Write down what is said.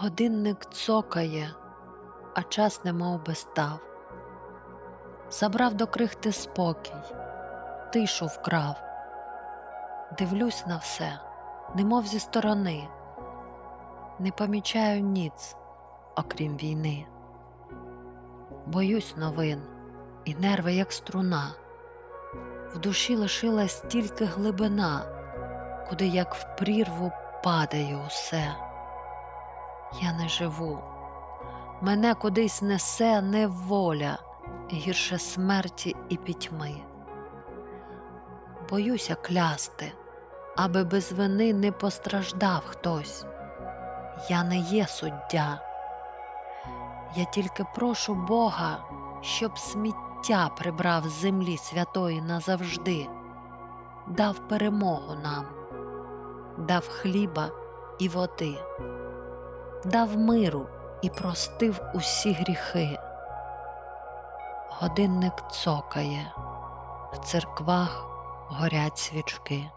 Годинник цокає, а час немов би став. Забрав до крихти спокій, тишу вкрав. Дивлюсь на все, немов зі сторони, не помічаю ніц, окрім війни. Боюсь новин, і нерви, як струна. В душі лишилась тільки глибина, куди як в прірву падає усе. Я не живу, мене кудись несе неволя, гірше смерті і пітьми. Боюся клясти, аби без вини не постраждав хтось. Я не є суддя. Я тільки прошу Бога, щоб сміття прибрав з землі святої назавжди, дав перемогу нам, дав хліба і води, дав миру і простив усі гріхи. Годинник цокає, в церквах горять свічки.